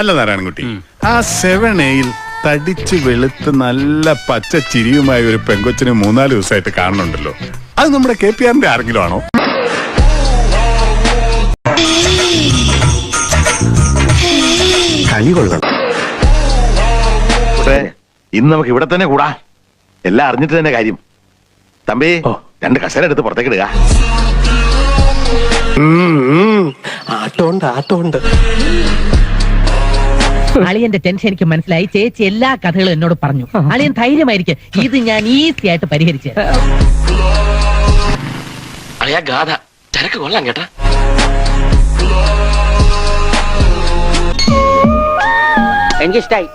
അല്ല നാരായണൻകുട്ടി. ആ സെവൻ എയിൽ തടിച്ച് വെളുത്ത് നല്ല പച്ച ചിരിയുമായ ഒരു പെങ്കൊച്ചിനെ മൂന്നാൽ ദിവസമായിട്ട് കാണുന്നുണ്ടല്ലോ. അത് നമ്മുടെ കെ പി ആറിന്റെ ആരെങ്കിലും ആണോ? കളി കൊള്ളണം. പക്ഷേ ഇന്ന് നമുക്ക് ഇവിടെ തന്നെ കൂടാ. എല്ലാം അറിഞ്ഞിട്ട് തന്നെ കാര്യം. തമ്പി രണ്ട് കസേര എടുത്ത് പുറത്തേക്ക് ഇടുക. ആട്ടമുണ്ട് ആട്ടമുണ്ട് അളിയന്റെ ടെൻഷൻ എനിക്ക് മനസ്സിലായി. ചേച്ചി എല്ലാ കഥകളും എന്നോട് പറഞ്ഞു. അളിയൻ ധൈര്യമായിരിക്കും. ഇത് ഞാൻ ഈസി ആയിട്ട് പരിഹരിച്ചു തരാം. അളിയാ ഗാഥ ചരക്ക് കൊള്ളാം കേട്ടാ. എനിക്കിഷ്ടായി.